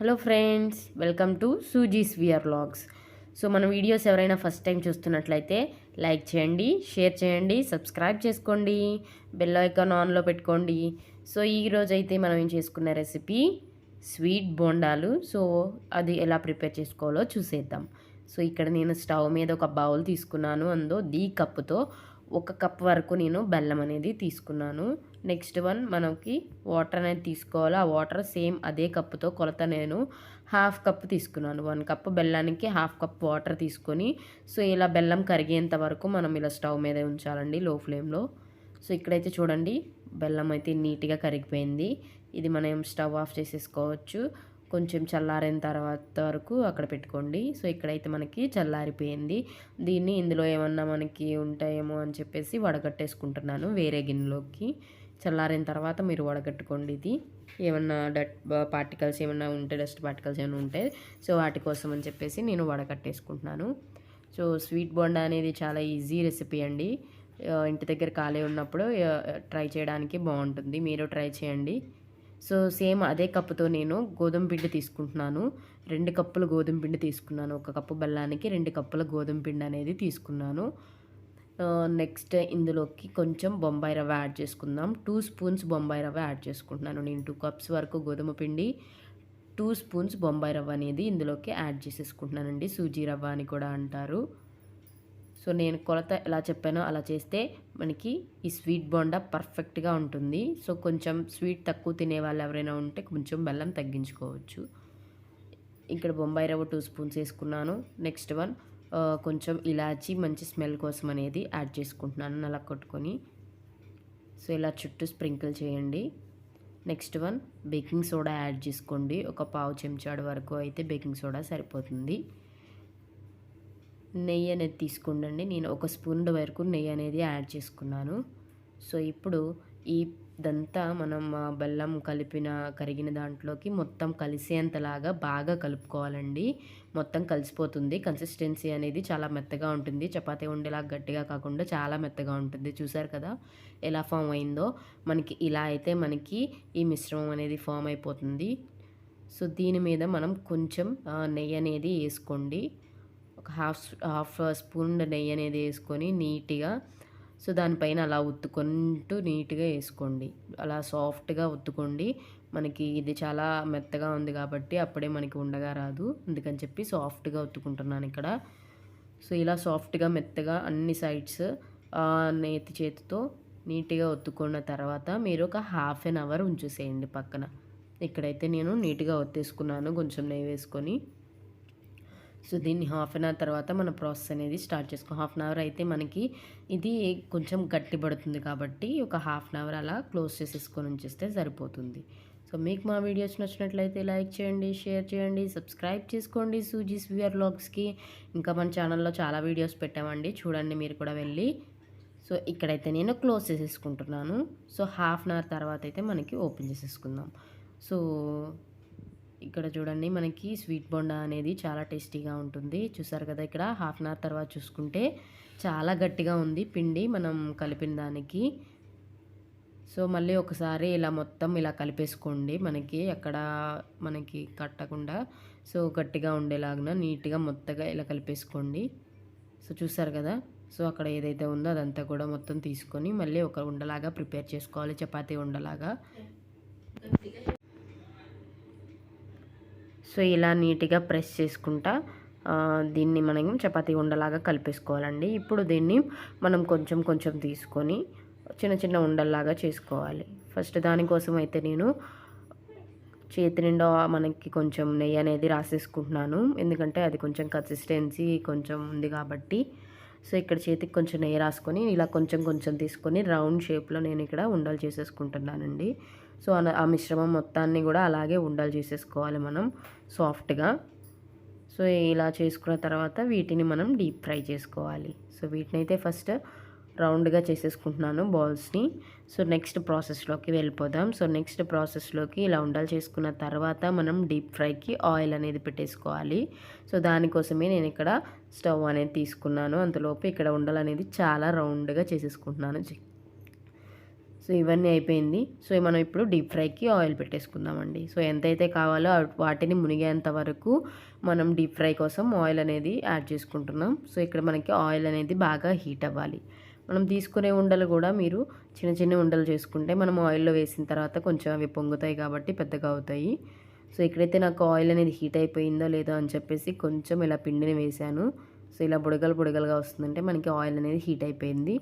Hello friends welcome to Suji's vlogs so మన videos ఎవరైనా first time చూస్తున్నట్లయితే like చేయండి షేర్ చేయండి సబ్స్క్రైబ్ చేసుకోండి బెల్ ఐకాన్ ఆన్లో పెట్టుకోండి. సో ఈ అయితే మనం ఏం చేసుకున్న రెసిపీ? స్వీట్ బోండాలు. సో అది ఎలా ప్రిపేర్ చేసుకోవాలో చూసేద్దాం. సో ఇక్కడ నేను స్టవ్ మీద ఒక బౌల్ తీసుకున్నాను అందో దీ కప్పుతో ఒక కప్ వరకు నేను బెల్లం అనేది తీసుకున్నాను. నెక్స్ట్ వన్ మనకి వాటర్ అనేది తీసుకోవాలి. ఆ వాటర్ సేమ్ అదే కప్పుతో కొలత నేను హాఫ్ కప్ తీసుకున్నాను. వన్ కప్ బెల్లానికి హాఫ్ కప్ వాటర్ తీసుకొని సో ఇలా బెల్లం కరిగేంత వరకు మనం ఇలా స్టవ్ మీద ఉంచాలండి లో ఫ్లేమ్లో. సో ఇక్కడైతే చూడండి బెల్లం అయితే నీట్గా కరిగిపోయింది. ఇది మనం స్టవ్ ఆఫ్ చేసేసుకోవచ్చు. కొంచెం చల్లారిన తర్వాత వరకు అక్కడ పెట్టుకోండి. సో ఇక్కడైతే మనకి చల్లారిపోయింది. దీన్ని ఇందులో ఏమన్నా మనకి ఉంటాయేమో అని చెప్పేసి వడగట్టేసుకుంటున్నాను వేరే గిన్నెలోకి. చల్లారిన తర్వాత మీరు వడగట్టుకోండి ఇది. ఏమన్నా డట్ పార్టికల్స్ ఏమన్నా ఉంటే డస్ట్ పార్టికల్స్ ఏమైనా ఉంటే సో వాటి కోసం అని చెప్పేసి నేను వడగట్టేసుకుంటున్నాను. సో స్వీట్ బోండా అనేది చాలా ఈజీ రెసిపీ అండి. ఇంటి దగ్గర ఖాళీ ఉన్నప్పుడు ట్రై చేయడానికి బాగుంటుంది. మీరు ట్రై చేయండి. సో సేమ్ అదే కప్పుతో నేను గోధుమ పిండి తీసుకుంటున్నాను. రెండు కప్పులు గోధుమ పిండి తీసుకున్నాను. ఒక కప్పు బెల్లానికి రెండు కప్పుల గోధుమ పిండి అనేది తీసుకున్నాను. నెక్స్ట్ ఇందులోకి కొంచెం బొంబాయి రవ్వ యాడ్ చేసుకుందాం. టూ స్పూన్స్ బొంబాయి రవ్వ యాడ్ చేసుకుంటున్నాను నేను. టూ కప్స్ వరకు గోధుమ పిండి టూ స్పూన్స్ బొంబాయి రవ్వ అనేది ఇందులోకి యాడ్ చేసేసుకుంటున్నానండి. సూజీ రవ్వ అని కూడా అంటారు. సో నేను కొలత ఎలా చెప్పానో అలా చేస్తే మనకి ఈ స్వీట్ బోండా పర్ఫెక్ట్గా ఉంటుంది. సో కొంచెం స్వీట్ తక్కువ తినే వాళ్ళు ఎవరైనా ఉంటే కొంచెం బెల్లం తగ్గించుకోవచ్చు. ఇక్కడ బొంబాయి రవ్వ టూ స్పూన్స్ వేసుకున్నాను. నెక్స్ట్ వన్ కొంచెం ఇలాచి మంచి స్మెల్ కోసం అనేది యాడ్ చేసుకుంటున్నాను నల్ల కొట్టుకొని. సో ఇలా చుట్టూ స్ప్రింకిల్ చేయండి. Next one baking soda add చేసుకోండి. ఒక పావు చెంచాడు వరకు అయితే బేకింగ్ సోడా సరిపోతుంది. నెయ్యి అనేది తీసుకుండండి. నేను ఒక స్పూన్ వరకు నెయ్యి అనేది యాడ్ చేసుకున్నాను. సో ఇప్పుడు ఈ ఇదంతా మనం బెల్లం కలిపిన కరిగిన దాంట్లోకి మొత్తం కలిసేంతలాగా బాగా కలుపుకోవాలండి. మొత్తం కలిసిపోతుంది. కన్సిస్టెన్సీ అనేది చాలా మెత్తగా ఉంటుంది. చపాతీ ఉండేలా గట్టిగా కాకుండా చాలా మెత్తగా ఉంటుంది. చూసారు కదా ఎలా ఫామ్ అయిందో. మనకి ఇలా అయితే మనకి ఈ మిశ్రమం అనేది ఫామ్ అయిపోతుంది. సో దీని మీద మనం కొంచెం నెయ్యి అనేది వేసుకోండి. ఒక హాఫ్ హాఫ్ స్పూన్ నెయ్యి అనేది వేసుకొని నీట్గా సో దానిపైన అలా ఉత్తుకుంటూ నీట్గా వేసుకోండి. అలా సాఫ్ట్గా ఉత్తుకోండి. మనకి ఇది చాలా మెత్తగా ఉంది కాబట్టి అప్పుడే మనకి ఉండగా రాదు. అందుకని చెప్పి సాఫ్ట్గా ఉత్తుకుంటున్నాను ఇక్కడ. సో ఇలా సాఫ్ట్గా మెత్తగా అన్ని సైడ్స్ నేతి చేతితో నీట్గా ఒత్తుకున్న తర్వాత మీరు ఒక హాఫ్ అన్ అవర్ ఉంచేసేయండి పక్కన. ఇక్కడైతే నేను నీట్గా ఒత్తేసుకున్నాను. కొంచెం నెయ్యి వేసుకొని. సో దీన్ని హాఫ్ అన్ అవర్ తర్వాత మనం ప్రాసెస్ అనేది స్టార్ట్ చేసుకో హాఫ్ అన్ అవర్ అయితే మనకి ఇది కొంచెం గట్టి పడుతుంది కాబట్టి ఒక హాఫ్ అన్ అవర్ అలా క్లోజ్ చేసేసుకొని ఉంచేస్తే సరిపోతుంది. సో మీకు మా వీడియోస్ నచ్చినట్లయితే లైక్ చేయండి షేర్ చేయండి సబ్స్క్రైబ్ చేసుకోండి సూజీస్ వియర్ వ్లాగ్స్కి. ఇంకా మన ఛానల్లో చాలా వీడియోస్ పెట్టామండి చూడండి మీరు కూడా వెళ్ళి. సో ఇక్కడైతే నేను క్లోజ్ చేసేసుకుంటున్నాను. సో హాఫ్ అన్ అవర్ తర్వాత అయితే మనకి ఓపెన్ చేసేసుకుందాం. సో ఇక్కడ చూడండి మనకి స్వీట్ బొండా అనేది చాలా టేస్టీగా ఉంటుంది. చూసారు కదా ఇక్కడ హాఫ్ అన్ అవర్ తర్వాత చూసుకుంటే చాలా గట్టిగా ఉంది పిండి మనం కలిపిన దానికి. సో మళ్ళీ ఒకసారి ఇలా మొత్తం ఇలా కలిపేసుకోండి. మనకి అక్కడ మనకి కట్టకుండా సో గట్టిగా ఉండేలాగా నీట్గా మొత్తగా ఇలా కలిపేసుకోండి. సో చూసారు కదా సో అక్కడ ఏదైతే ఉందో అదంతా కూడా మొత్తం తీసుకొని మళ్ళీ ఒక ఉండలాగా ప్రిపేర్ చేసుకోవాలి చపాతీ ఉండలాగా. సో ఇలా నీట్గా ప్రెస్ చేసుకుంటా దీన్ని మనం చపాతీ ఉండలాగా కలిపేసుకోవాలండి. ఇప్పుడు దీన్ని మనం కొంచెం కొంచెం తీసుకొని చిన్న చిన్న ఉండల్లాగా చేసుకోవాలి. ఫస్ట్ దానికోసం అయితే నేను చేతి నిండా మనకి కొంచెం నెయ్యి అనేది రాసేసుకుంటున్నాను. ఎందుకంటే అది కొంచెం కన్సిస్టెన్సీ కొంచెం ఉంది కాబట్టి. సో ఇక్కడ చేతికి కొంచెం నెయ్యి రాసుకొని ఇలా కొంచెం కొంచెం తీసుకొని రౌండ్ షేప్లో నేను ఇక్కడ ఉండలు చేసేసుకుంటున్నానండి. సో ఆ మిశ్రమం మొత్తాన్ని కూడా అలాగే ఉండలు చేసేసుకోవాలి మనం సాఫ్ట్గా. సో ఇలా చేసుకున్న తర్వాత వీటిని మనం డీప్ ఫ్రై చేసుకోవాలి. సో వీటిని అయితే ఫస్ట్ రౌండ్గా చేసేసుకుంటున్నాను బాల్స్ని. సో నెక్స్ట్ ప్రాసెస్లోకి వెళ్ళిపోదాం. సో నెక్స్ట్ ప్రాసెస్లోకి ఇలా ఉండలు చేసుకున్న తర్వాత మనం డీప్ ఫ్రైకి ఆయిల్ అనేది పెట్టేసుకోవాలి. సో దానికోసమే నేను ఇక్కడ స్టవ్ అనేది తీసుకున్నాను. అంతలోపు ఇక్కడ ఉండలు అనేది చాలా రౌండ్గా చేసేసుకుంటున్నాను. సో ఇవన్నీ అయిపోయింది. సో మనం ఇప్పుడు డీప్ ఫ్రైకి ఆయిల్ పెట్టేసుకుందామండి. సో ఎంతైతే కావాలో వాటిని మునిగేంత వరకు మనం డీప్ ఫ్రై కోసం ఆయిల్ అనేది యాడ్ చేసుకుంటున్నాం. సో ఇక్కడ మనకి ఆయిల్ అనేది బాగా హీట్ అవ్వాలి. మనం తీసుకునే ఉండలు కూడా మీరు చిన్న చిన్న ఉండలు చేసుకుంటే మనం ఆయిల్లో వేసిన తర్వాత కొంచెం అవి పొంగుతాయి కాబట్టి పెద్దగా అవుతాయి. సో ఇక్కడైతే నాకు ఆయిల్ అనేది హీట్ అయిపోయిందో లేదో అని చెప్పేసి కొంచెం ఇలా పిండిని వేశాను. సో ఇలా బుడగలు బుడగలుగా వస్తుందంటే మనకి ఆయిల్ అనేది హీట్ అయిపోయింది.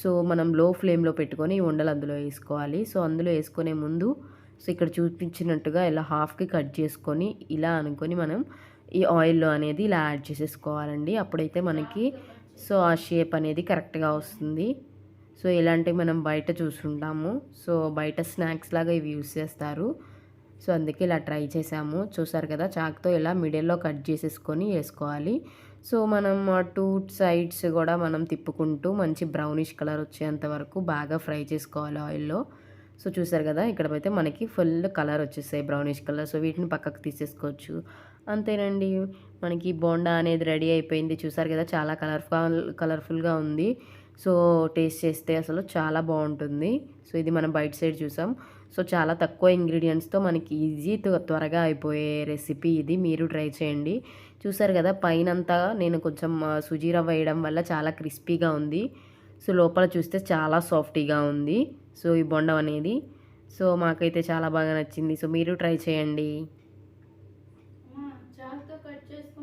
సో మనం లో ఫ్లేమ్లో పెట్టుకొని ఈ ఉండలు అందులో వేసుకోవాలి. సో అందులో వేసుకునే ముందు సో ఇక్కడ చూపించినట్టుగా ఇలా హాఫ్కి కట్ చేసుకొని ఇలా అనుకొని మనం ఈ ఆయిల్లో అనేది ఇలా యాడ్ చేసేసుకోవాలండి. అప్పుడైతే మనకి సో ఆ షేప్ అనేది కరెక్ట్గా వస్తుంది. సో ఇలాంటివి మనం బయట చూసుంటాము. సో బయట స్నాక్స్ లాగా ఇవి యూస్ చేస్తారు. సో అందుకే ఇలా ట్రై చేసాము చూసారు కదా చాక్తో ఇలా మిడిల్లో కట్ చేసేసుకొని వేసుకోవాలి. సో మనం టూ సైడ్స్ కూడా మనం తిప్పుకుంటూ మంచి బ్రౌనిష్ కలర్ వచ్చేంత వరకు బాగా ఫ్రై చేసుకోవాలి ఆయిల్లో. సో చూసారు కదా ఇక్కడ అయితే మనకి ఫుల్ కలర్ వచ్చేస్తాయి బ్రౌనిష్ కలర్. సో వీటిని పక్కకు తీసేసుకోవచ్చు. అంతేనండి మనకి బోండా అనేది రెడీ అయిపోయింది. చూసారు కదా చాలా కలర్ఫుల్ కలర్ఫుల్గా ఉంది. సో టేస్ట్ చేస్తే అసలు చాలా బాగుంటుంది. సో ఇది మనం బయట సైడ్ చూసాం. సో చాలా తక్కువ ఇంగ్రీడియంట్స్తో మనకి ఈజీ త్వరగా అయిపోయే రెసిపీ ఇది. మీరు ట్రై చేయండి. చూసారు కదా పైనంతా నేను కొంచెం ఆ, సుజీ రవ్వ వేయడం వల్ల చాలా క్రిస్పీగా ఉంది. సో లోపల చూస్తే చాలా సాఫ్టీగా ఉంది. సో ఈ బొండం అనేది. సో మాకైతే చాలా బాగా నచ్చింది. సో మీరు ట్రై చేయండి.